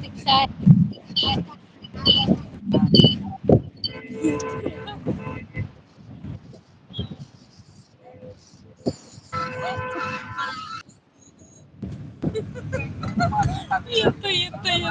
शिक्षा येतो येतो येतो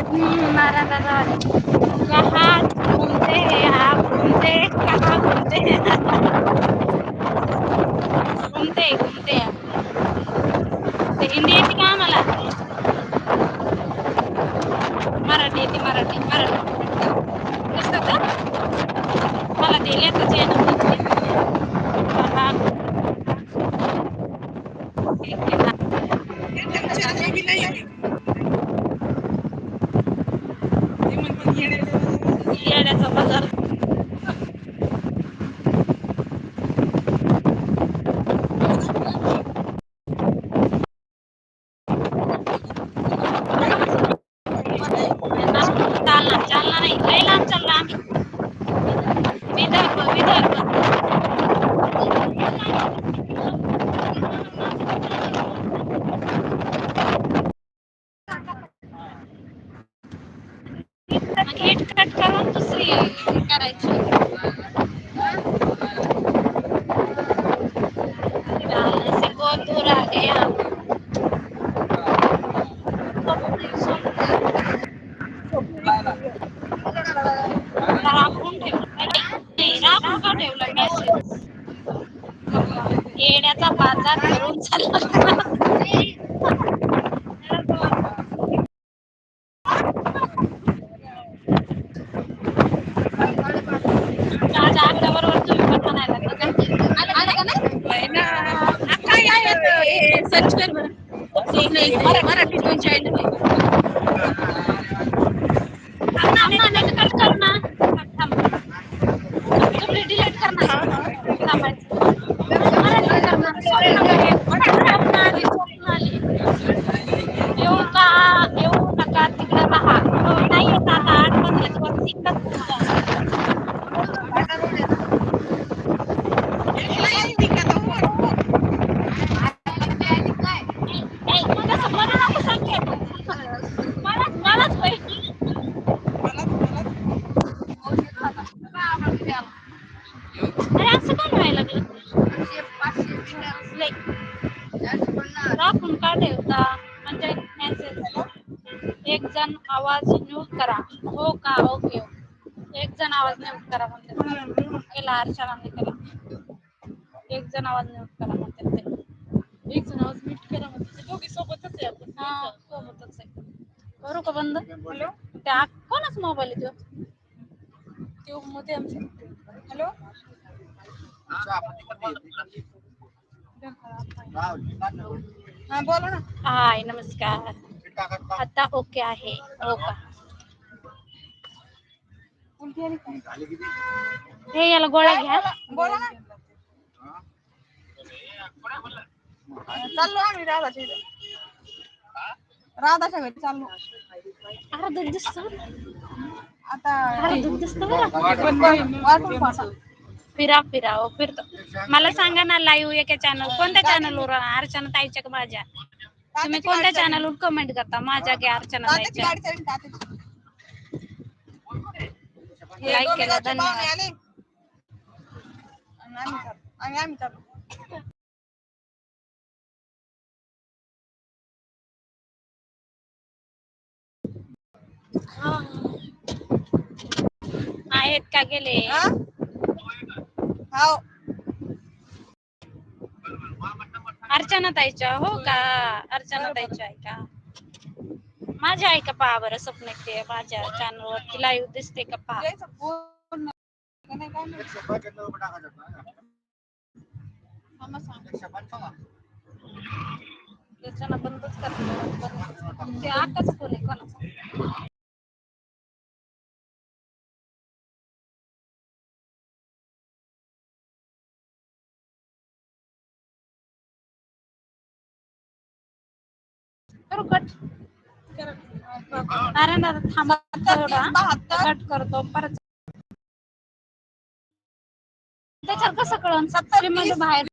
मदद नहीं हमारा दादा घूमते हैं आप घूमते कहाँ घूमते हैं घूमते घूमते आप हिंदी ይሄ ነገር ተፈጠረ። करायची. आहे राखून ठेवला येण्याचा बाजार करून चालला. आहे सर्च कर बरं नाही, मरा- मराठी दोन चॅनल थांब ना, नेट कट कर ना. थांब. तुम्ही डिलीट कर ना. थांबायचं. मराठी कर ना. स्वप्न आली, स्वप्न आली. येऊ का येऊ नका तिकडे राहा हो, नाही येत आता आठ पंधराच्या वरती इतकंच बोलतो. ए, मग असं मला नको सांगते. मलाच मलाच पाहिजे अरे असं का व्हायला लागलं लय. राखून का म्हणजे मेसेज एक जण आवाज म्यूट करा. हो का? ओके एक जण आवाज म्यूट करा म्हणते केला अर्चनाने केला एक जण आवाज म्यूट करा म्हणते ते. एक जण आवाज मीट करा म्हणते ते. दोघी सोबतच आहे आपण. हा सोबतच आहे. करू का बंद? हॅलो? त्या कोणाच मोबाईल आहे तो? ते मध्ये आमच्या हॅलो हा बोला ना. हाय नमस्कार. आता ओके आहे. हो का? हे याला गोळ्या घ्या. बोला? ना. चाललो आम्ही राधाच्या इथे. राधाच्या घरी चाललो. दिसत. आता दिसत वाटून पाहा. फिरा फिरा हो फिरतो. मला सांगा ना लाईव्ह एका चॅनल कोणत्या चॅनलवर अर्चना ताईच्या का माझ्या तुम्ही कोणत्या चॅनलवर कमेंट करता माझ्या की अर्चना ताईच्या. हे दोन केलं, धन्यवाद. आणि आम्ही. आहेत का गेले हा? हाव. अर्चना ताईच्या हो का? अर्चना ताईच्या आहे का? माझ्या आहे का पहा बरं स्वप्न ते माझ्या चॅनल वरती लाईव्ह दिसते का पहा? त्याच्यानं बंदच करतो ते आताच फोन आहे कोणाचा? करू कट. ना थांबा. कट करतो परत. त्याच्यात कसं कळण श्रीमंत बाहेर